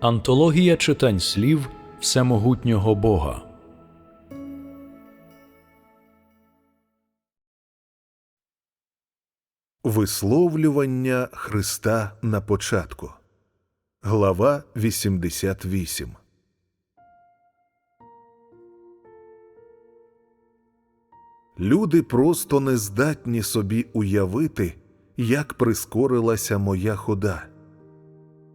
Антологія читань слів Всемогутнього Бога. Висловлювання Христа на початку. Глава 88. Люди просто не здатні собі уявити, як прискорилася моя хода.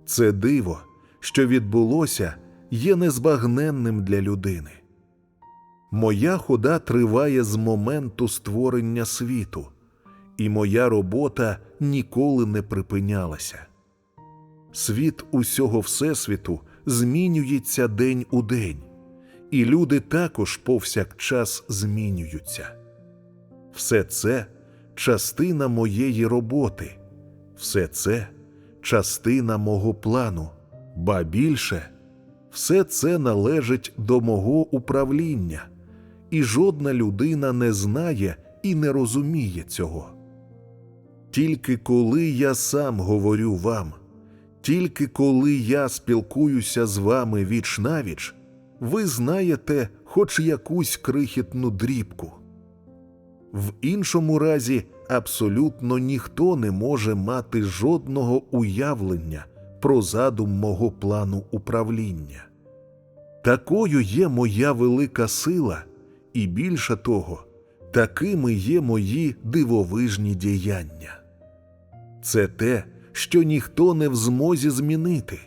Це диво, що відбулося, є незбагненним для людини. Моя хода триває з моменту створення світу, і моя робота ніколи не припинялася. Світ усього Всесвіту змінюється день у день, і люди також повсякчас змінюються. Все це частина моєї роботи, все це частина мого плану, ба більше, все це належить до мого управління, і жодна людина не знає і не розуміє цього. Тільки коли я сам говорю вам, тільки коли я спілкуюся з вами віч навіч, ви знаєте хоч якусь крихітну дрібку. В іншому разі абсолютно ніхто не може мати жодного уявлення про задум мого плану управління. Такою є моя велика сила, і більше того, такими є мої дивовижні діяння. Це те, що ніхто не в змозі змінити.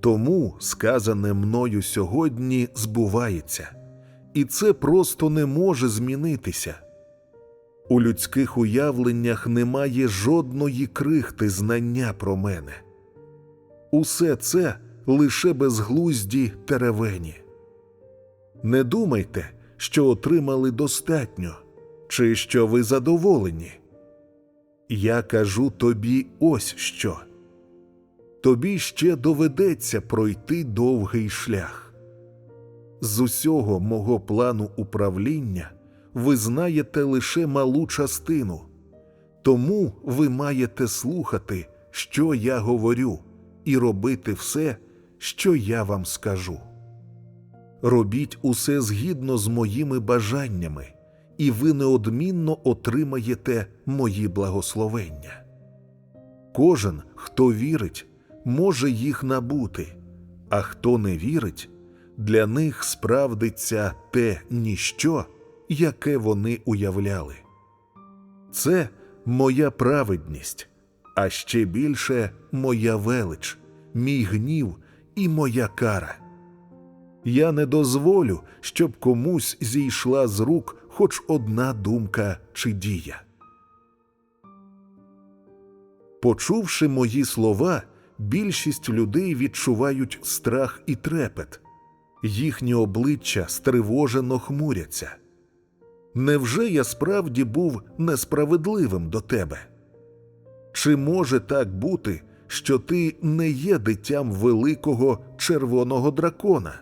Тому сказане мною сьогодні збувається, і це просто не може змінитися. У людських уявленнях немає жодної крихти знання про мене. Усе це лише безглузді теревені. Не думайте, що отримали достатньо, чи що ви задоволені. Я кажу тобі ось що. Тобі ще доведеться пройти довгий шлях. З усього мого плану управління ви знаєте лише малу частину, тому ви маєте слухати, що я говорю, і робити все, що я вам скажу. Робіть усе згідно з моїми бажаннями, і ви неодмінно отримаєте мої благословення. Кожен, хто вірить, може їх набути, а хто не вірить, для них справдиться те ніщо, яке вони уявляли. Це моя праведність, а ще більше моя велич, мій гнів і моя кара. Я не дозволю, щоб комусь зійшла з рук хоч одна думка чи дія. Почувши мої слова, більшість людей відчувають страх і трепет, їхні обличчя стривожено хмуряться. Невже я справді був несправедливим до тебе? Чи може так бути, що ти не є дитям великого червоного дракона?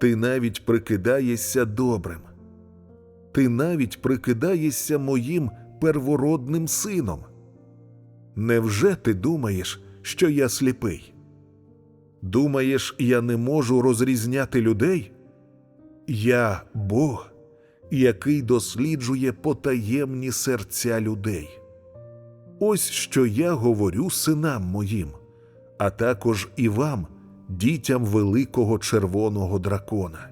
Ти навіть прикидаєшся добрим, ти навіть прикидаєшся моїм первородним сином. Невже ти думаєш, що я сліпий? Думаєш, я не можу розрізняти людей? Я Бог, який досліджує потаємні серця людей. Ось що я говорю синам моїм, а також і вам, дітям великого червоного дракона.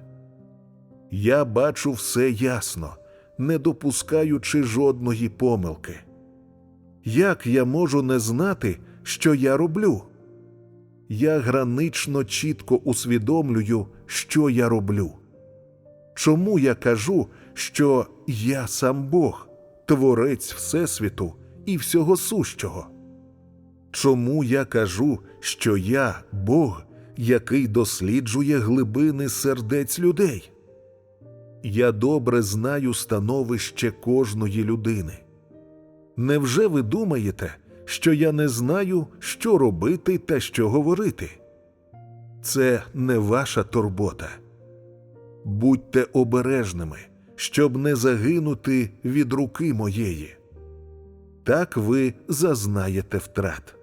Я бачу все ясно, не допускаючи жодної помилки. Як я можу не знати, що я роблю? Я гранично чітко усвідомлюю, що я роблю. Чому я кажу, що я сам Бог, творець Всесвіту і всього сущого? Чому я кажу, що я Бог, який досліджує глибини сердець людей? Я добре знаю становище кожної людини. Невже ви думаєте, що я не знаю, що робити та що говорити? Це не ваша турбота. Будьте обережними, щоб не загинути від руки моєї. Так ви зазнаєте втрат.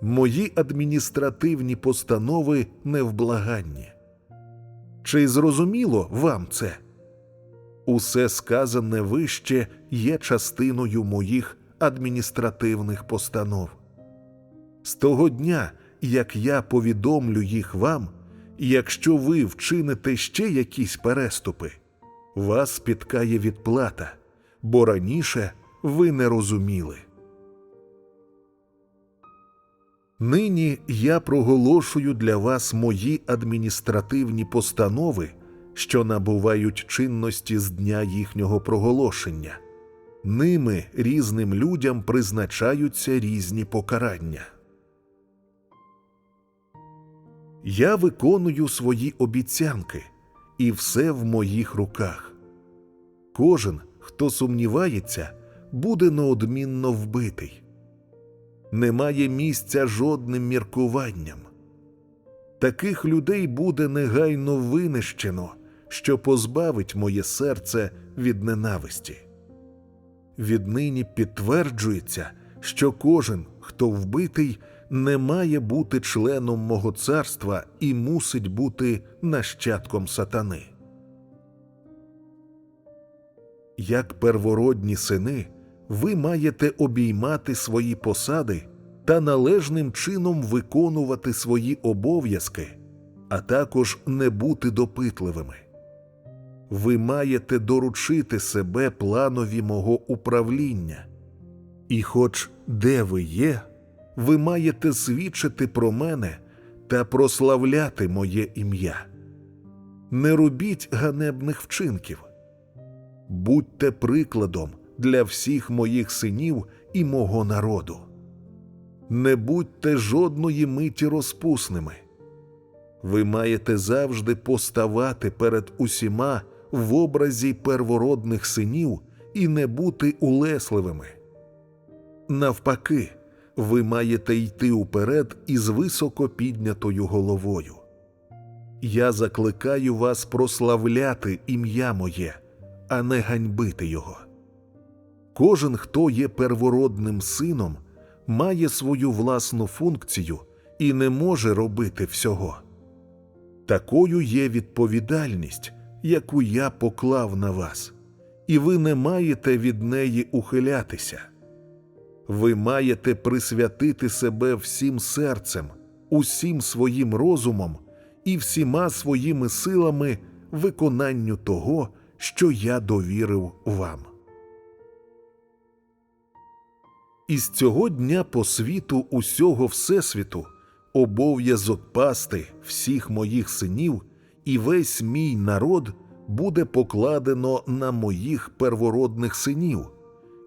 Мої адміністративні постанови невблаганні. Чи зрозуміло вам це? Усе сказане вище є частиною моїх адміністративних постанов. З того дня, як я повідомлю їх вам, якщо ви вчините ще якісь переступи, вас спіткає відплата, бо раніше ви не розуміли. Нині я проголошую для вас мої адміністративні постанови, що набувають чинності з дня їхнього проголошення. Ними різним людям призначаються різні покарання. Я виконую свої обіцянки, і все в моїх руках. Кожен, хто сумнівається, буде неодмінно вбитий. Немає місця жодним міркуванням. Таких людей буде негайно винищено, що позбавить моє серце від ненависті. Віднині підтверджується, що кожен, хто вбитий, не має бути членом мого царства і мусить бути нащадком сатани. Як первородні сини, ви маєте обіймати свої посади та належним чином виконувати свої обов'язки, а також не бути допитливими. Ви маєте доручити себе планові мого управління, і, хоч де ви є, ви маєте свідчити про мене та прославляти моє ім'я. Не робіть ганебних вчинків, будьте прикладом для всіх моїх синів і мого народу. Не будьте жодної миті розпусними. Ви маєте завжди поставати перед усіма в образі первородних синів і не бути улесливими. Навпаки, ви маєте йти уперед із високо піднятою головою. Я закликаю вас прославляти ім'я моє, а не ганьбити його. Кожен, хто є первородним сином, має свою власну функцію і не може робити всього. Такою є відповідальність, яку я поклав на вас, і ви не маєте від неї ухилятися. Ви маєте присвятити себе всім серцем, усім своїм розумом і всіма своїми силами виконанню того, що я довірив вам. Із цього дня по світу усього Всесвіту обов'язок пасти всіх моїх синів і весь мій народ буде покладено на моїх первородних синів,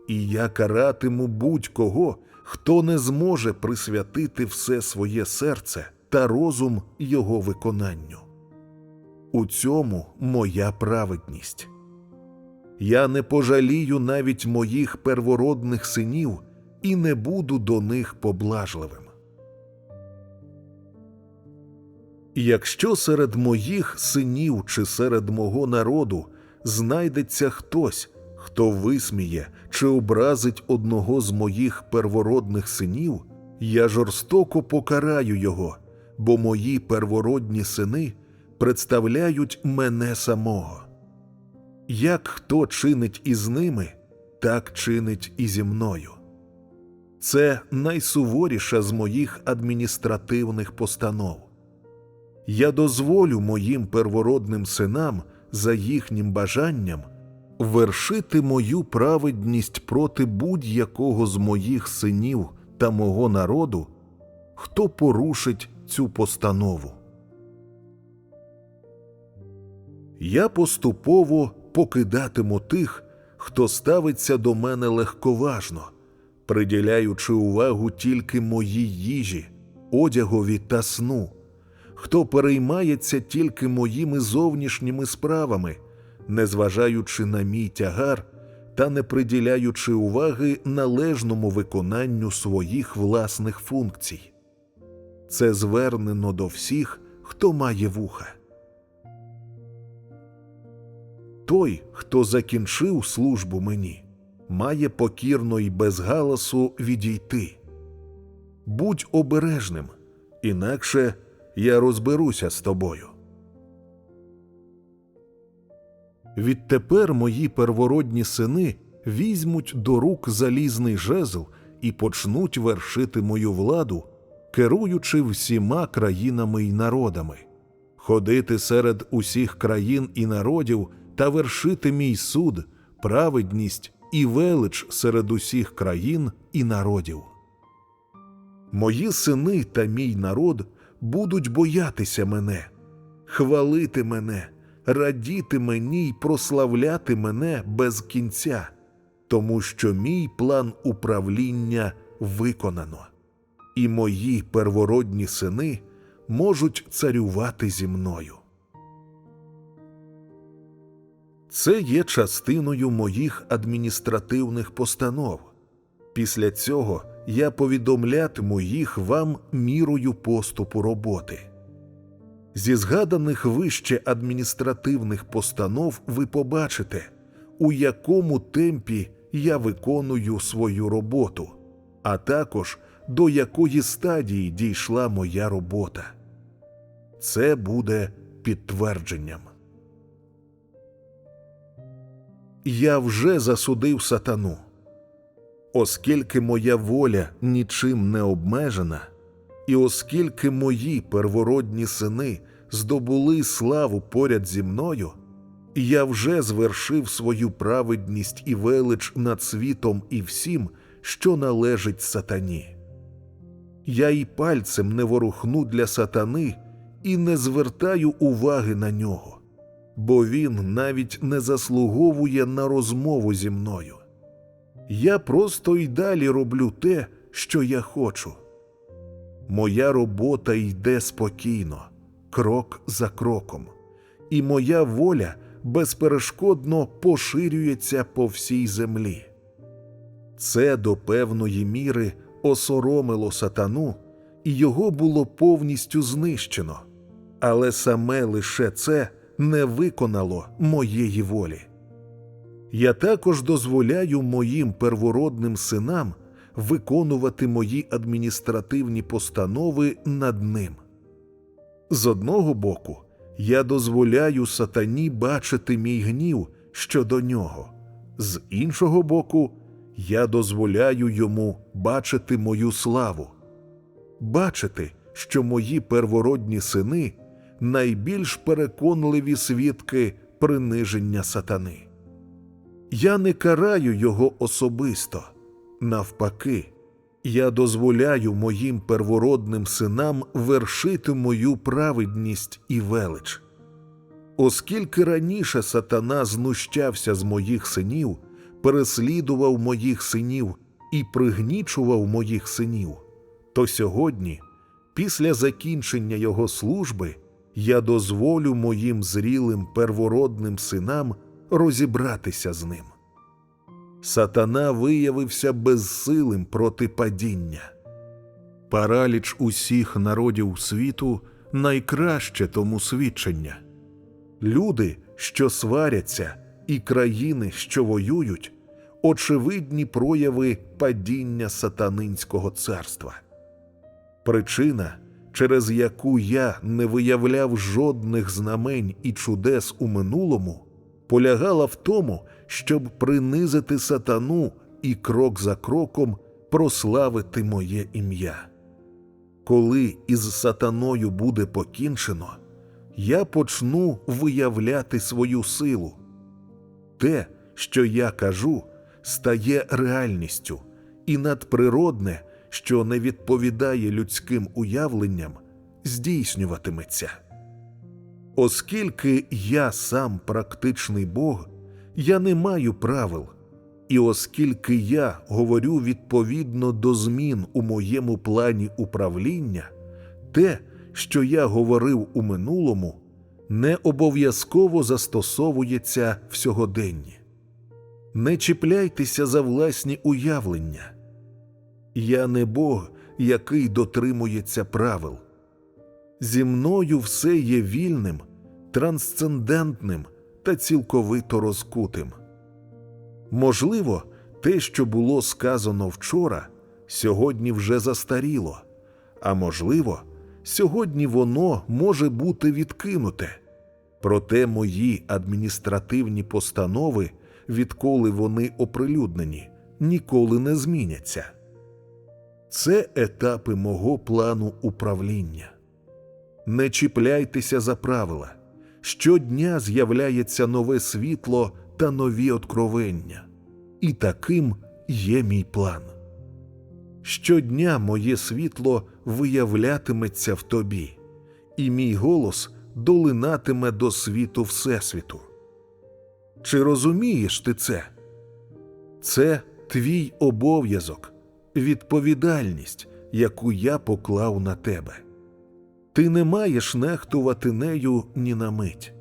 і я каратиму будь-кого, хто не зможе присвятити все своє серце та розум його виконанню. У цьому моя праведність. Я не пожалію навіть моїх первородних синів і не буду до них поблажливим. Якщо серед моїх синів чи серед мого народу знайдеться хтось, хто висміє чи образить одного з моїх первородних синів, я жорстоко покараю його, бо мої первородні сини представляють мене самого. Як хто чинить із ними, так чинить і зі мною. Це найсуворіша з моїх адміністративних постанов. Я дозволю моїм первородним синам за їхнім бажанням вершити мою праведність проти будь-якого з моїх синів та мого народу, хто порушить цю постанову. Я поступово покидатиму тих, хто ставиться до мене легковажно, приділяючи увагу тільки моїй їжі, одягові та сну, хто переймається тільки моїми зовнішніми справами, незважаючи на мій тягар та не приділяючи уваги належному виконанню своїх власних функцій. Це звернено до всіх, хто має вуха. Той, хто закінчив службу мені, має покірно і без галасу відійти. будь обережним, інакше я розберуся з тобою. Відтепер мої первородні сини візьмуть до рук залізний жезл і почнуть вершити мою владу, керуючи всіма країнами й народами, ходити серед усіх країн і народів та вершити мій суд, праведність і велич серед усіх країн і народів. Мої сини та мій народ будуть боятися мене, хвалити мене, радіти мені й прославляти мене без кінця, тому що мій план управління виконано, і мої первородні сини можуть царювати зі мною. Це є частиною моїх адміністративних постанов. Після цього я повідомлятиму їх вам мірою поступу роботи. Зі згаданих вище адміністративних постанов ви побачите, у якому темпі я виконую свою роботу, а також до якої стадії дійшла моя робота. Це буде підтвердженням. Я вже засудив сатану. Оскільки моя воля нічим не обмежена, і оскільки мої первородні сини здобули славу поряд зі мною, я вже звершив свою праведність і велич над світом і всім, що належить сатані. Я й пальцем не ворухну для сатани і не звертаю уваги на нього, бо він навіть не заслуговує на розмову зі мною. Я просто й далі роблю те, що я хочу. Моя робота йде спокійно, крок за кроком, і моя воля безперешкодно поширюється по всій землі. Це до певної міри осоромило сатану, і його було повністю знищено, але саме лише це не виконало моєї волі. Я також дозволяю моїм первородним синам виконувати мої адміністративні постанови над ним. З одного боку, я дозволяю сатані бачити мій гнів щодо нього, з іншого боку, я дозволяю йому бачити мою славу, бачити, що мої первородні сини найбільш переконливі свідки приниження сатани. Я не караю його особисто, навпаки, я дозволяю моїм первородним синам вершити мою праведність і велич. Оскільки раніше сатана знущався з моїх синів, переслідував моїх синів і пригнічував моїх синів, то сьогодні, після закінчення його служби, я дозволю моїм зрілим первородним синам розібратися з ним. Сатана виявився безсилим проти падіння. Параліч усіх народів світу найкраще тому свідчення. Люди, що сваряться, і країни, що воюють, очевидні прояви падіння сатанинського царства. Причина, через яку я не виявляв жодних знамень і чудес у минулому, полягала в тому, щоб принизити сатану і крок за кроком прославити моє ім'я. Коли із сатаною буде покінчено, я почну виявляти свою силу. Те, що я кажу, стає реальністю, і надприродне, що не відповідає людським уявленням, здійснюватиметься. Оскільки я сам практичний Бог, я не маю правил, і оскільки я говорю відповідно до змін у моєму плані управління, те, що я говорив у минулому, не обов'язково застосовується в сьогоденні. Не чіпляйтеся за власні уявлення. Я не Бог, який дотримується правил. Зі мною все є вільним, трансцендентним та цілковито розкутим. Можливо, те, що було сказано вчора, сьогодні вже застаріло, а можливо, сьогодні воно може бути відкинуте. Проте мої адміністративні постанови, відколи вони оприлюднені, ніколи не зміняться. Це етапи мого плану управління. Не чіпляйтеся за правила. Щодня з'являється нове світло та нові откровення. І таким є мій план. Щодня моє світло виявлятиметься в тобі, і мій голос долинатиме до світу Всесвіту. Чи розумієш ти це? Це твій обов'язок, відповідальність, яку я поклав на тебе. Ти не маєш нехтувати нею ні на мить.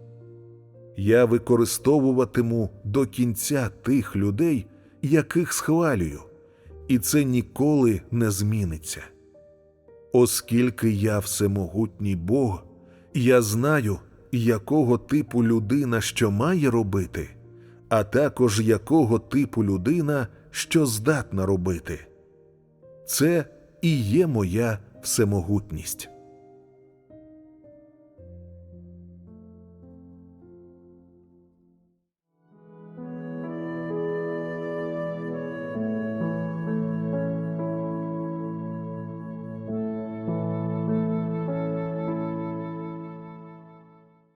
Я використовуватиму до кінця тих людей, яких схвалюю, і це ніколи не зміниться. Оскільки я всемогутній Бог, я знаю, якого типу людина що має робити, а також якого типу людина що здатна робити. Це і є моя всемогутність.